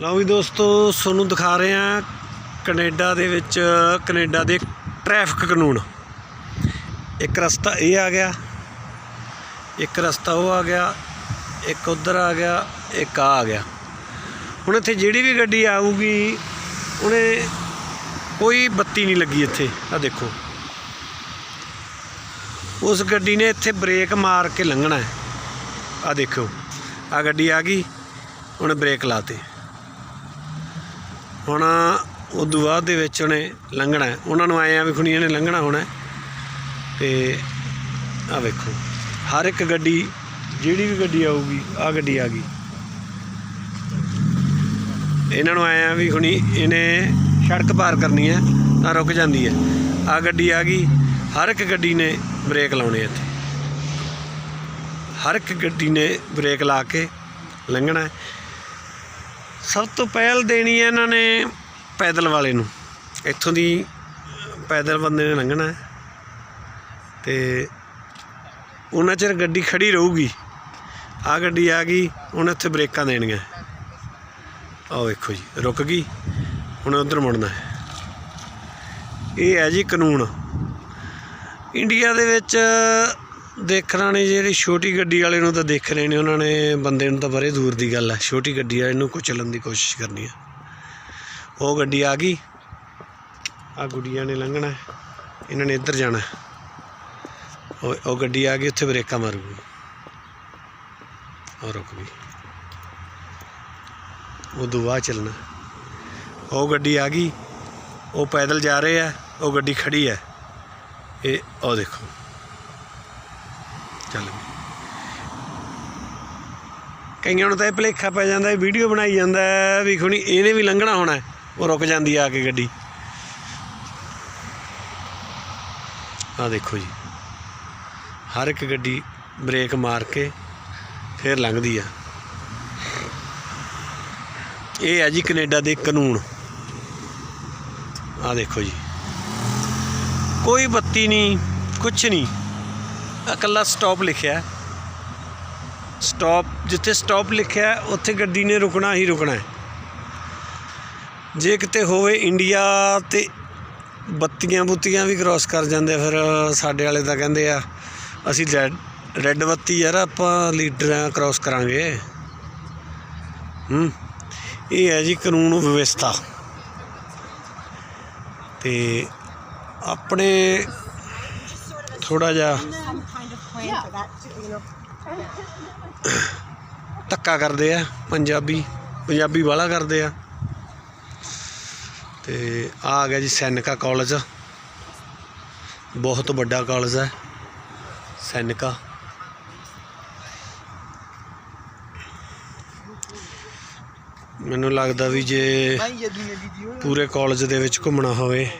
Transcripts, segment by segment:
ਲਓ ਵੀ ਦੋਸਤੋ, ਤੁਹਾਨੂੰ ਦਿਖਾ ਰਹੇ ਹਾਂ ਕੈਨੇਡਾ ਦੇ ਵਿੱਚ, ਕੈਨੇਡਾ ਦੇ ਟ੍ਰੈਫਿਕ ਕਾਨੂੰਨ। ਇੱਕ ਰਸਤਾ ਇਹ ਆ ਗਿਆ, ਇੱਕ ਰਸਤਾ ਉਹ ਆ ਗਿਆ, ਇੱਕ ਉਧਰ ਆ ਗਿਆ, ਇੱਕ ਆ ਆ ਗਿਆ। ਹੁਣ ਇੱਥੇ ਜਿਹੜੀ ਵੀ ਗੱਡੀ ਆਊਗੀ, ਉਹਨੇ ਕੋਈ ਬੱਤੀ ਨਹੀਂ ਲੱਗੀ ਇੱਥੇ। ਆ ਦੇਖੋ। ਉਸ ਗੱਡੀ ਨੇ ਇੱਥੇ ਬ੍ਰੇਕ ਮਾਰ ਕੇ ਲੰਘਣਾ ਹੈ। ਆ ਦੇਖੋ। ਆ ਗੱਡੀ ਆ ਗਈ, ਉਹਨੇ ਬ੍ਰੇਕ ਲਾਤੇ। ਹੁਣ ਉਦੋਂ ਬਾਅਦ ਦੇ ਵਿੱਚ ਉਹਨੇ ਲੰਘਣਾ ਉਹਨਾਂ ਨੂੰ ਆਏ ਆ ਵੀ ਖੁਣੀ ਇਹਨੇ ਲੰਘਣਾ ਹੋਣਾ ਹੈ। ਤੇ ਆ ਵੇਖੋ, ਹਰ ਇੱਕ ਗੱਡੀ, ਜਿਹੜੀ ਵੀ ਗੱਡੀ ਆਊਗੀ ਆ ਗੱਡੀ ਆ ਗਈ। ਇਹਨਾਂ ਨੂੰ ਆਏ ਆ ਵੀ ਹੁਣੀ ਇਹਨੇ ਸੜਕ ਪਾਰ ਕਰਨੀ ਹੈ ਤਾਂ ਰੁਕ ਜਾਂਦੀ ਹੈ। ਆ ਗੱਡੀ ਆ ਗਈ, ਹਰ ਇੱਕ ਗੱਡੀ ਨੇ ਬ੍ਰੇਕ ਲਾਉਣੇ ਇੱਥੇ। ਹਰ ਇੱਕ ਗੱਡੀ ਨੇ ਬ੍ਰੇਕ ਲਾ ਕੇ ਲੰਘਣਾ ਸਭ ਤੋਂ ਪਹਿਲ ਦੇਣੀ ਹੈ ਇਹਨਾਂ ਨੇ ਪੈਦਲ ਵਾਲੇ ਨੂੰ। ਇੱਥੋਂ ਦੀ ਪੈਦਲ ਬੰਦੇ ਨੇ ਲੰਘਣਾ ਹੈ। ਤੇ ਉਹਨਾਂ ਚਿਰ ਗੱਡੀ ਖੜੀ ਰਹੂਗੀ। ਆ ਗੱਡੀ ਆ ਗਈ, ਉਹਨੇ ਇੱਥੇ ਬ੍ਰੇਕਾਂ ਦੇਣੀਆਂ। ਆਹ ਵੇਖੋ ਜੀ, ਰੁਕ ਗਈ ਹੁਣ ਉਧਰ ਮੁੜਨਾ ਇਹ ਹੈ ਜੀ ਕਾਨੂੰਨ। ਇੰਡੀਆ ਦੇ ਵਿੱਚ ਦੇਖਣਾ ਨੇ ਜਿਹੜੀ ਛੋਟੀ ਗੱਡੀ ਵਾਲੇ ਨੂੰ ਤਾਂ ਦੇਖ ਰਹੇ ਨੇ, ਉਹਨਾਂ ਨੇ ਬੰਦੇ ਨੂੰ ਤਾਂ ਬੜੇ ਦੂਰ ਦੀ ਗੱਲ ਹੈ ਛੋਟੀ ਗੱਡੀ ਵਾਲੇ ਨੂੰ ਕੁਚਲਣ ਦੀ ਕੋਸ਼ਿਸ਼ ਕਰਨੀ ਹੈ ਉਹ ਗੱਡੀ ਆ ਗਈ। ਆ ਗੁੱਡੀਆਂ ਨੇ ਲੰਘਣਾ ਇਹਨਾਂ ਨੇ ਇੱਧਰ ਜਾਣਾ ਉਹ ਉਹ ਗੱਡੀ ਆ ਗਈ, ਉੱਥੇ ਬ੍ਰੇਕਾਂ ਮਾਰੂਗੀ। ਉਹ ਰੁਕ ਗਈ। ਉਹ ਦੁਆ ਚੱਲਣਾ ਉਹ ਗੱਡੀ ਆ ਗਈ। ਉਹ ਪੈਦਲ ਜਾ ਰਹੇ ਆ। ਉਹ ਗੱਡੀ ਖੜੀ ਹੈ। ਇਹ, ਉਹ ਦੇਖੋ। ਚੱਲ ਕਈਆਂ ਨੂੰ ਤਾਂ ਇਹ ਭੁਲੇਖਾ ਪੈ ਜਾਂਦਾ, ਇਹ ਵੀਡੀਓ ਬਣਾਈ ਜਾਂਦਾ ਵੀ ਖੁਣੀ ਇਹਨੇ ਵੀ ਲੰਘਣਾ ਹੋਣਾ ਉਹ ਰੁਕ ਜਾਂਦੀ ਆ ਕੇ ਗੱਡੀ। ਆ ਦੇਖੋ ਜੀ, ਹਰ ਇੱਕ ਗੱਡੀ ਬ੍ਰੇਕ ਮਾਰ ਕੇ ਫਿਰ ਲੰਘਦੀ ਆ। ਇਹ ਹੈ ਜੀ ਕੈਨੇਡਾ ਦੇ ਕਾਨੂੰਨ। ਆ ਦੇਖੋ ਜੀ, ਕੋਈ ਬੱਤੀ ਨਹੀਂ, ਕੁਛ ਨਹੀਂ। ਇਕੱਲਾ ਸਟਾਪ ਲਿਖਿਆ ਸਟਾਪ ਜਿੱਥੇ ਸਟਾਪ ਲਿਖਿਆ ਉੱਥੇ ਗੱਡੀ ਨੇ ਰੁਕਣਾ ਹੀ ਰੁਕਣਾ ਹੈ। ਜੇ ਕਿਤੇ ਹੋਵੇ ਇੰਡੀਆ ਤੇ ਬੱਤੀਆਂ ਬੁੱਤੀਆਂ ਵੀ ਕ੍ਰਾਸ ਕਰ ਜਾਂਦੇ ਫਿਰ ਸਾਡੇ ਵਾਲੇ ਤਾਂ ਕਹਿੰਦੇ ਆ, ਅਸੀਂ ਰੈੱਡ ਰੈੱਡ ਬੱਤੀ ਯਾਰ ਆਪਾਂ ਲੀਡਰਾਂ ਕ੍ਰਾਸ ਕਰਾਂਗੇ। ਹੂੰ, ਇਹ ਹੈ ਜੀ ਕਾਨੂੰਨ ਵਿਵਸਥਾ। ਤੇ ਆਪਣੇ you know. ਧੱਕਾ ਕਰਦੇ ਆ ਪੰਜਾਬੀ ਪੰਜਾਬੀ ਵਾਲਾ ਕਰਦੇ ਆ। ਤੇ ਆ ਆ ਗਿਆ ਜੀ ਸੈਨਿਕਾ ਕਾਲਜ। ਬਹੁਤ ਵੱਡਾ ਕਾਲਜ ਹੈ ਸੈਨਿਕਾ। ਮੈਨੂੰ ਲੱਗਦਾ ਵੀ ਜੇ ਪੂਰੇ ਕਾਲਜ ਦੇ ਵਿੱਚ ਘੁੰਮਣਾ ਹੋਵੇ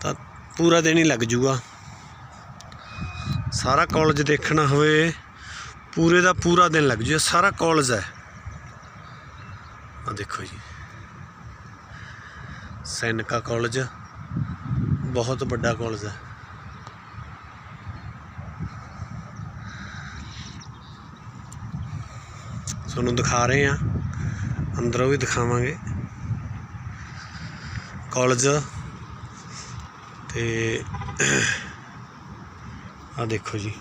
ਤਾਂ ਪੂਰਾ ਦਿਨ ਹੀ ਲੱਗ ਜੂਗਾ। ਸਾਰਾ ਕਾਲਜ ਦੇਖਣਾ ਹੋਵੇ, ਪੂਰੇ ਦਾ ਪੂਰਾ ਦਿਨ ਲੱਗ ਜੂ ਸਾਰਾ ਕਾਲਜ ਹੈ। ਆ ਦੇਖੋ ਜੀ। ਸੈਨਿਕਾ ਕਾਲਜ, ਬਹੁਤ ਵੱਡਾ ਕਾਲਜ ਹੈ। ਤੁਹਾਨੂੰ ਦਿਖਾ ਰਹੇ ਆ ਅੰਦਰੋਂ ਵੀ ਦਿਖਾਵਾਂਗੇ। ਕਾਲਜ ਤੇ ਆ ਦੇਖੋ ਜੀ।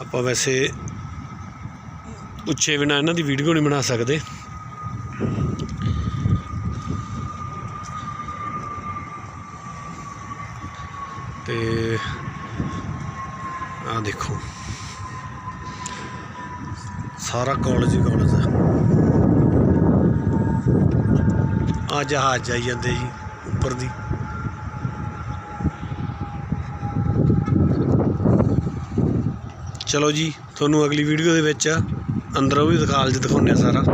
ਆਪਾਂ ਵੈਸੇ ਉੱਚੇ ਬਿਨਾ ਇਹਨਾਂ ਦੀ ਵੀਡੀਓ ਨਹੀਂ ਬਣਾ ਸਕਦੇ। ਤੇ ਆ ਦੇਖੋ। ਸਾਰਾ ਕਾਲਜ ਹੀ ਕਾਲਜ ਹੈ। ਆ ਜਹਾਜ਼ ਜਾਈ ਜਾਂਦੇ ਜੀ, ਉੱਪਰ ਦੀ। ਚਲੋ ਜੀ, ਤੁਹਾਨੂੰ ਅਗਲੀ ਵੀਡੀਓ ਦੇ ਵਿੱਚ ਅੰਦਰੋਂ ਵੀ ਕਾਲਜ ਦਿਖਾਉਂਦੇ ਆ ਸਾਰਾ।